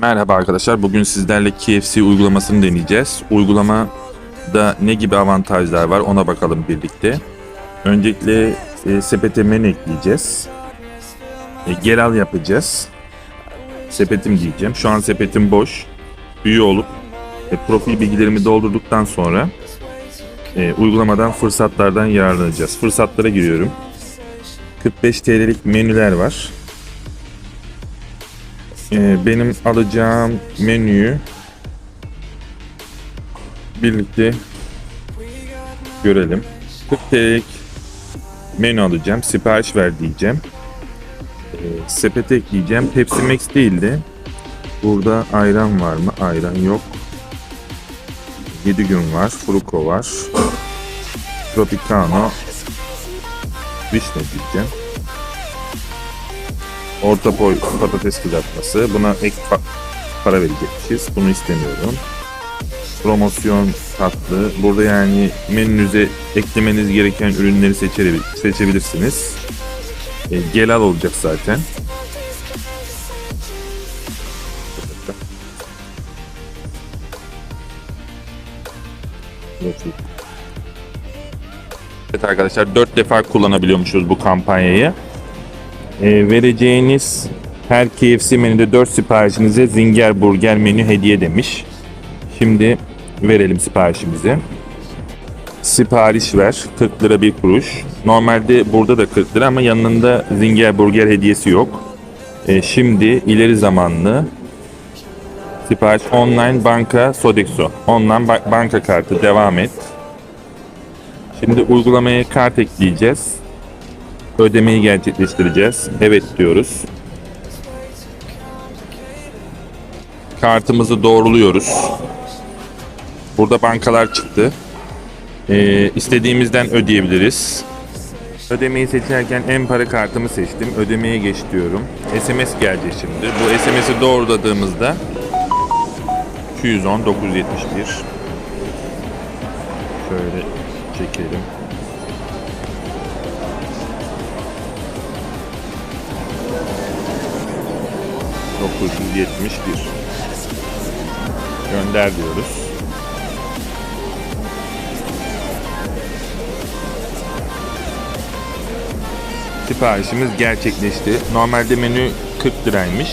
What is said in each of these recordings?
Merhaba arkadaşlar. Bugün sizlerle KFC uygulamasını deneyeceğiz. Uygulamada ne gibi avantajlar var ona bakalım birlikte. Öncelikle e, sepete menü ekleyeceğiz. E, gel al yapacağız. Sepetim diyeceğim. Şu an sepetim boş. Üye olup e, profil bilgilerimi doldurduktan sonra e, uygulamadan fırsatlardan yararlanacağız. Fırsatlara giriyorum. 45 TL'lik menüler var. Ee, benim alacağım menüyü birlikte görelim. 40 TL'lik menü alacağım. Sipariş ver diyeceğim. Ee, sepete ekleyeceğim. Pepsi Max değildi. Burada ayran var mı? Ayran yok. 7 gün var. Fruko var. Tropicano. Vişne diyeceğim. Orta boy patates kızartması. Buna ek pa- para verecekmişiz. Bunu istemiyorum. Promosyon tatlı. Burada yani menünüze eklemeniz gereken ürünleri seçebil- seçebilirsiniz. E, gelal olacak zaten. Evet arkadaşlar 4 defa kullanabiliyormuşuz bu kampanyayı. E, vereceğiniz her KFC menüde 4 siparişinize Zinger Burger menü hediye demiş. Şimdi verelim siparişimizi. Sipariş ver 40 lira bir kuruş. Normalde burada da 40 lira ama yanında Zinger Burger hediyesi yok. E, şimdi ileri zamanlı sipariş online banka Sodexo. Online ba- banka kartı devam et. Şimdi uygulamaya kart ekleyeceğiz. Ödemeyi gerçekleştireceğiz. Evet diyoruz. Kartımızı doğruluyoruz. Burada bankalar çıktı. Ee, istediğimizden ödeyebiliriz. Ödemeyi seçerken en para kartımı seçtim. Ödemeye geç diyorum. SMS gelecek şimdi. Bu SMS'i doğruladığımızda 210 971 Şöyle çekelim. ...971. Gönder diyoruz. Siparişimiz gerçekleşti. Normalde menü 40 liraymış.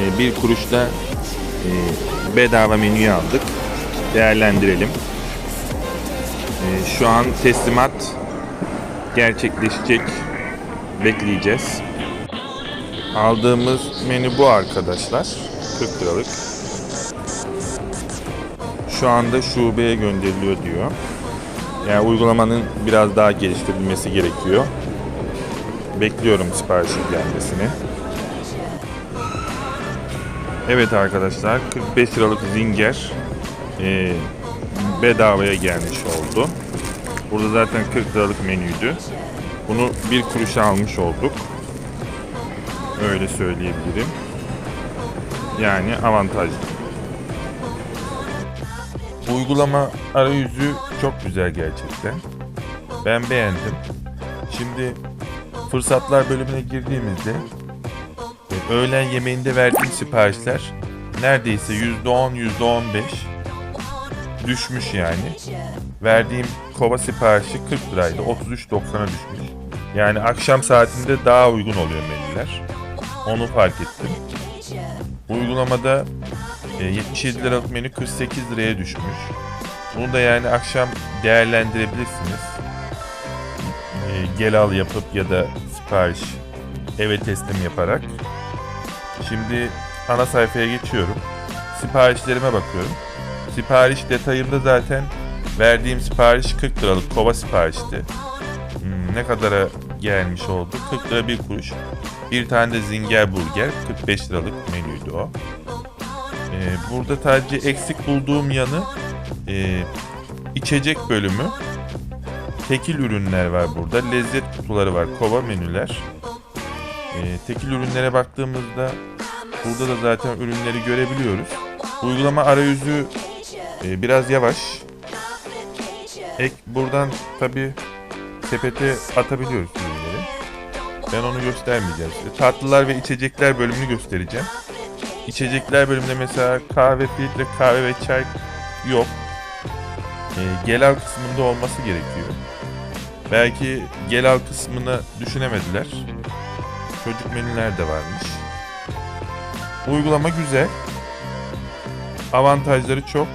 Ee, bir kuruşta e, bedava menüyü aldık. Değerlendirelim. Ee, şu an teslimat gerçekleşecek. Bekleyeceğiz. Aldığımız menü bu arkadaşlar. 40 liralık. Şu anda şubeye gönderiliyor diyor. Yani uygulamanın biraz daha geliştirilmesi gerekiyor. Bekliyorum siparişin gelmesini. Evet arkadaşlar 45 liralık zinger e, bedavaya gelmiş oldu. Burada zaten 40 liralık menüydü. Bunu bir kuruşa almış olduk. Öyle söyleyebilirim. Yani avantajlı. Uygulama arayüzü çok güzel gerçekten. Ben beğendim. Şimdi fırsatlar bölümüne girdiğimizde e, öğlen yemeğinde verdiğim siparişler neredeyse %10 %15 düşmüş yani. Verdiğim kova siparişi 40 liraydı. 33.90'a düşmüş. Yani akşam saatinde daha uygun oluyor menüler. Onu fark ettim. Uygulamada e, 77 liralık menü 48 liraya düşmüş. Bunu da yani akşam değerlendirebilirsiniz. E, gel al yapıp ya da sipariş eve teslim yaparak. Şimdi ana sayfaya geçiyorum. Siparişlerime bakıyorum. Sipariş detayımda zaten verdiğim sipariş 40 liralık kova siparişti. Hmm, ne kadara gelmiş oldu? 40 lira bir kuruş. Bir tane de zinger burger 45 liralık menüydü o. Ee, burada sadece eksik bulduğum yanı e, içecek bölümü. Tekil ürünler var burada. Lezzet kutuları var. Kova menüler. Ee, tekil ürünlere baktığımızda burada da zaten ürünleri görebiliyoruz. Uygulama arayüzü e, biraz yavaş. Ek buradan tabi sepete atabiliyoruz. Ben onu göstermeyeceğim size. Tatlılar ve içecekler bölümünü göstereceğim. içecekler bölümünde mesela kahve, filtre kahve ve çay yok. E, gel al kısmında olması gerekiyor. Belki gel al kısmını düşünemediler. Çocuk menüler de varmış. Uygulama güzel. Avantajları çok.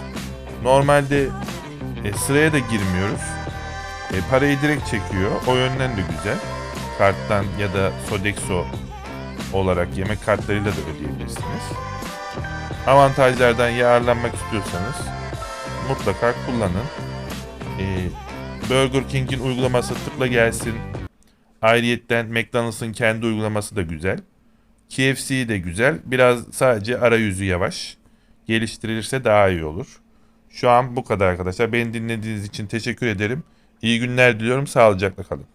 Normalde e, sıraya da girmiyoruz. E, parayı direkt çekiyor. O yönden de güzel. Karttan ya da Sodexo olarak yemek kartlarıyla da ödeyebilirsiniz. Avantajlardan yararlanmak istiyorsanız mutlaka kullanın. E, Burger King'in uygulaması tıkla gelsin. Ayrıyetten McDonald's'ın kendi uygulaması da güzel. KFC de güzel. Biraz sadece arayüzü yavaş. Geliştirilirse daha iyi olur. Şu an bu kadar arkadaşlar. Beni dinlediğiniz için teşekkür ederim. İyi günler diliyorum. Sağlıcakla kalın.